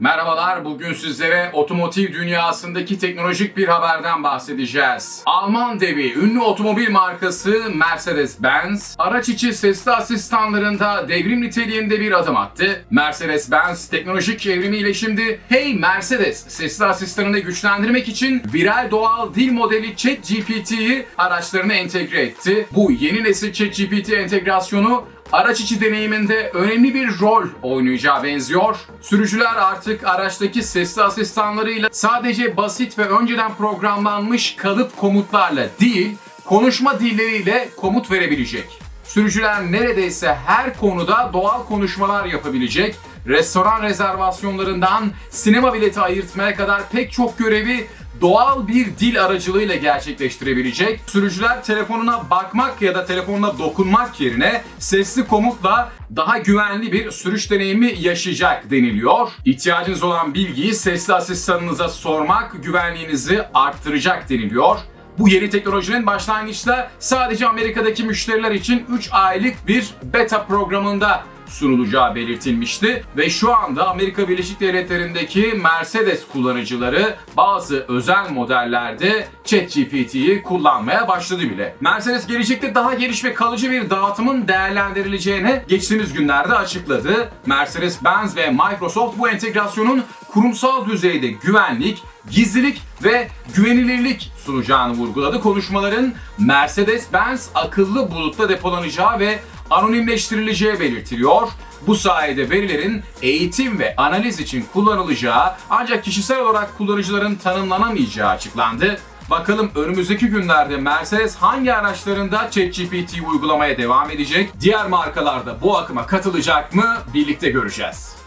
Merhabalar, bugün sizlere otomotiv dünyasındaki teknolojik bir haberden bahsedeceğiz. Alman devi ünlü otomobil markası Mercedes-Benz, araç içi sesli asistanlarında devrim niteliğinde bir adım attı. Mercedes-Benz teknolojik evrimiyle şimdi Hey Mercedes sesli asistanını güçlendirmek için viral doğal dil modeli ChatGPT'yi araçlarına entegre etti. Bu yeni nesil ChatGPT entegrasyonu araç içi deneyiminde önemli bir rol oynayacağı benziyor. Sürücüler artık araçtaki sesli asistanlarıyla sadece basit ve önceden programlanmış kalıp komutlarla değil, konuşma dilleriyle komut verebilecek. Sürücüler neredeyse her konuda doğal konuşmalar yapabilecek, restoran rezervasyonlarından sinema bileti ayırtmaya kadar pek çok görevi doğal bir dil aracılığıyla gerçekleştirebilecek. Sürücüler telefonuna bakmak ya da telefonuna dokunmak yerine sesli komutla daha güvenli bir sürüş deneyimi yaşayacak deniliyor. İhtiyacınız olan bilgiyi sesli asistanınıza sormak güvenliğinizi arttıracak deniliyor. Bu yeni teknolojinin başlangıçta sadece Amerika'daki müşteriler için 3 aylık bir beta programında sunulacağı belirtilmişti. Ve şu anda Amerika Birleşik Devletleri'ndeki Mercedes kullanıcıları bazı özel modellerde ChatGPT'yi kullanmaya başladı bile. Mercedes gelecekte daha geniş ve kalıcı bir dağıtımın değerlendirileceğini geçtiğimiz günlerde açıkladı. Mercedes-Benz ve Microsoft bu entegrasyonun kurumsal düzeyde güvenlik, gizlilik ve güvenilirlik sunacağını vurguladı. Konuşmaların Mercedes-Benz akıllı bulutta depolanacağı ve anonimleştirileceği belirtiliyor. Bu sayede verilerin eğitim ve analiz için kullanılacağı ancak kişisel olarak kullanıcıların tanımlanamayacağı açıklandı. Bakalım önümüzdeki günlerde Mercedes hangi araçlarında ChatGPT uygulamaya devam edecek? Diğer markalarda bu akıma katılacak mı? Birlikte göreceğiz.